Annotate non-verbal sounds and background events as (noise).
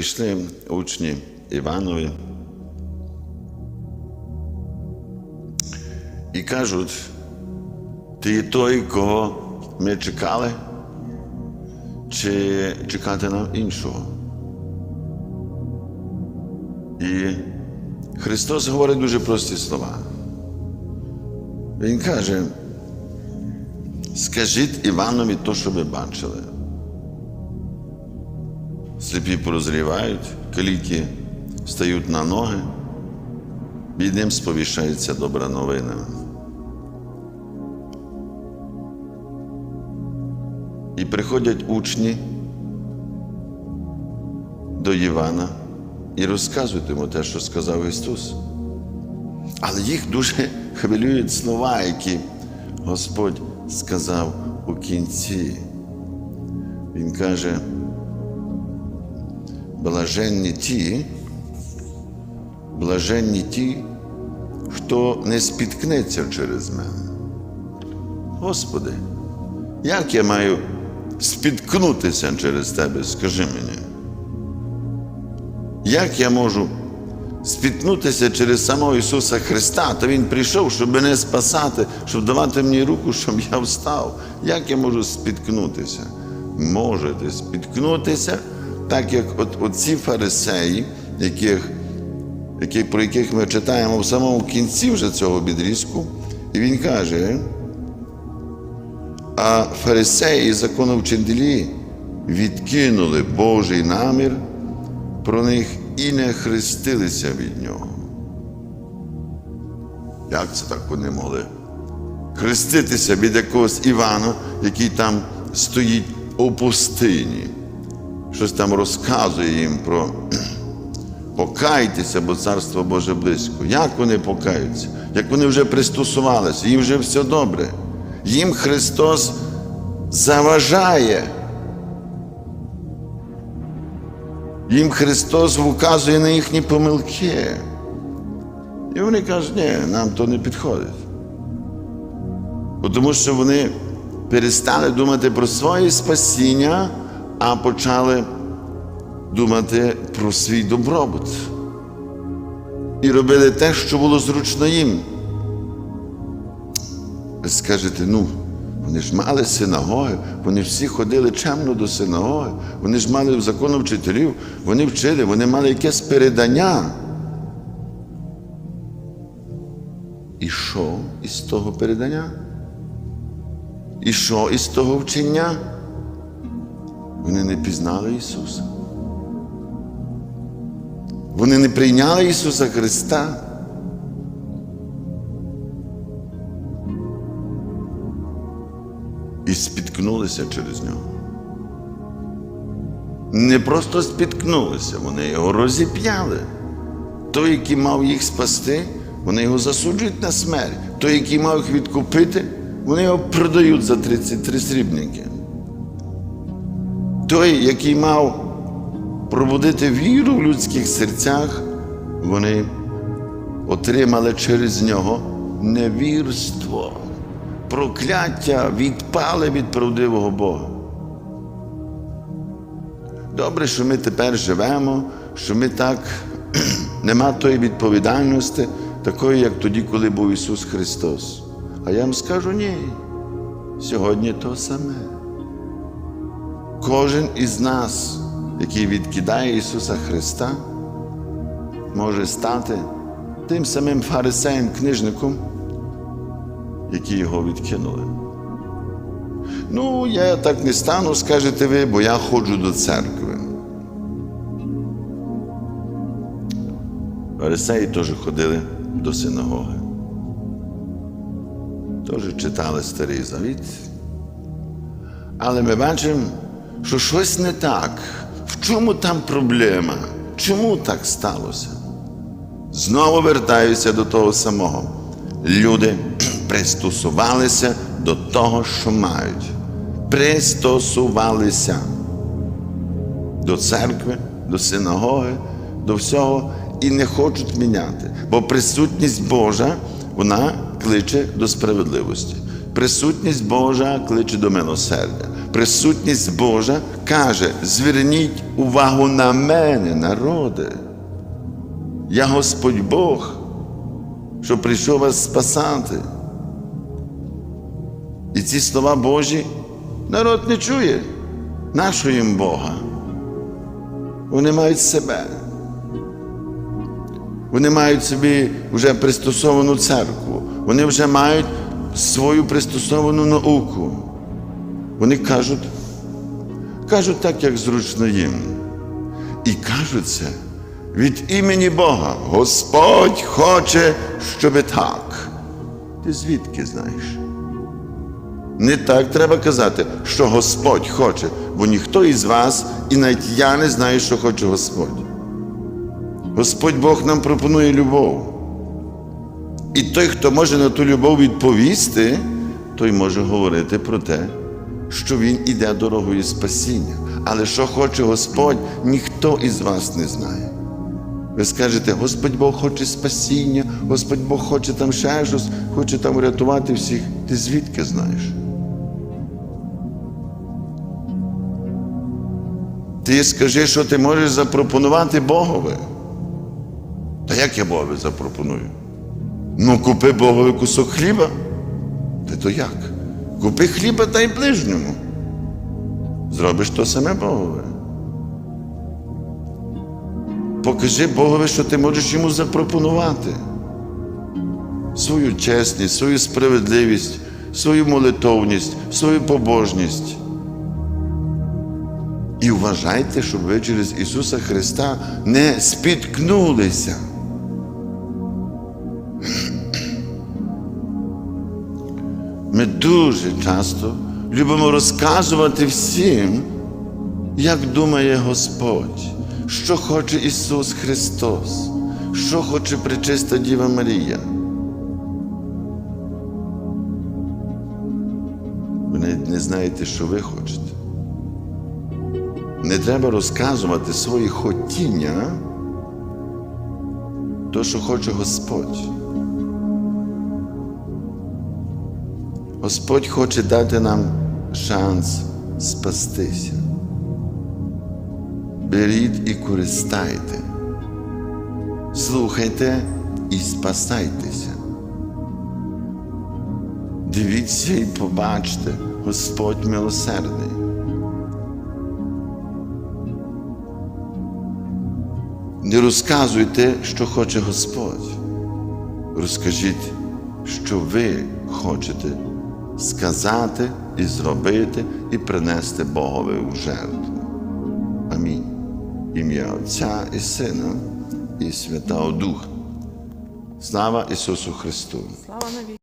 Прийшли учні Іванові і кажуть, ти той, кого ми чекали, чи чекати нам іншого? І Христос говорить дуже прості слова. Він каже, скажіть Іванові то, що ви бачили. Сліпі прозрівають, каліки стають на ноги, бідним сповіщається добра новина. І приходять учні до Івана і розказують йому те, що сказав Ісус. Але їх дуже хвилюють слова, які Господь сказав у кінці. Він каже, блаженні ті, блаженні ті, хто не спіткнеться через мене. Господи, як я маю спіткнутися через Тебе, скажи мені? Як я можу спіткнутися через самого Ісуса Христа, то Він прийшов, щоб мене спасати, щоб давати мені руку, щоб я встав. Як я можу спіткнутися? Можете спіткнутися, так як от, от ці фарисеї, яких, яких, про яких ми читаємо в самому кінці вже цього відрізку, і він каже, а фарисеї і законовчителі відкинули Божий намір про них і не хрестилися від нього. Як це так вони могли? Хреститися від якогось Івана, який там стоїть у пустині, щось там розказує їм про покайтеся, бо царство Боже близько. Як вони покаються? Як вони вже пристосувалися, їм вже все добре. Їм Христос заважає. Їм Христос вказує на їхні помилки. І вони кажуть, ні, нам то не підходить. Тому що вони перестали думати про своє спасіння, а почали думати про свій добробут. І робили те, що було зручно їм. Скажете, ну, вони ж мали синагоги, вони всі ходили чемно до синагоги, вони ж мали закону вчителів, вони вчили, вони мали якесь передання. І що із того передання? І що із того вчення? Вони не пізнали Ісуса. Вони не прийняли Ісуса Христа. і спіткнулися через нього. Не просто спіткнулися, вони його розіп'яли. Той, який мав їх спасти, вони його засуджують на смерть. Той, який мав їх відкупити, вони його продають за 33 срібники. Той, який мав пробудити віру в людських серцях, вони отримали через нього невірство прокляття відпали від правдивого Бога. Добре, що ми тепер живемо, що ми так (clears throat) нема тої відповідальності, такої, як тоді, коли був Ісус Христос. А я вам скажу ні. Сьогодні то саме. Кожен із нас, який відкидає Ісуса Христа, може стати тим самим фарисеєм, книжником, які його відкинули. Ну, я так не стану, скажете ви, бо я ходжу до церкви. Фарисеї теж ходили до синагоги. Теж читали старий завіт. Але ми бачимо, що щось не так. В чому там проблема? Чому так сталося? Знову вертаюся до того самого. Люди (clears throat) пристосувалися до того, що мають. Пристосувалися до церкви, до синагоги, до всього і не хочуть міняти. Бо присутність Божа, вона кличе до справедливості. Присутність Божа кличе до милосердя. Присутність Божа каже: зверніть увагу на мене, народи. Я Господь Бог, що прийшов вас спасати. І ці слова Божі народ не чує нашого їм Бога. Вони мають себе. Вони мають собі вже пристосовану церкву. Вони вже мають свою пристосовану науку. Вони кажуть, кажуть так, як зручно їм. І кажуть це від імені Бога. Господь хоче, щоб так. Ти звідки знаєш? Не так треба казати, що Господь хоче, бо ніхто із вас, і навіть я не знаю, що хоче Господь. Господь Бог нам пропонує любов. І той, хто може на ту любов відповісти, той може говорити про те, що Він іде дорогою спасіння. Але що хоче Господь, ніхто із вас не знає. Ви скажете, Господь Бог хоче спасіння, Господь Бог хоче там ще щось, хоче там врятувати всіх. Ти звідки знаєш? Ти скажи, що ти можеш запропонувати Богові. Та як я Богові запропоную? Ну, купи Богові кусок хліба. Ти то як? Купи хліба та й ближньому. Зробиш то саме Богове. Покажи Богові, що ти можеш йому запропонувати. Свою чесність, свою справедливість, свою молитовність, свою побожність. І вважайте, щоб ви через Ісуса Христа не спіткнулися. Ми дуже часто любимо розказувати всім, як думає Господь, що хоче Ісус Христос, що хоче пречиста Діва Марія. Ви навіть не знаєте, що ви хочете. Не треба розказувати свої хотіння, то, що хоче Господь. Господь хоче дати нам шанс спастися. Беріть і користайте, слухайте і спасайтеся. Дивіться і побачте, Господь милосердний. Не розказуйте, що хоче Господь. Розкажіть, що ви хочете сказати і зробити, і принести Богові у жертву. Амінь. Ім'я Отця і Сина, і Святого Духа. Слава Ісусу Христу! Слава.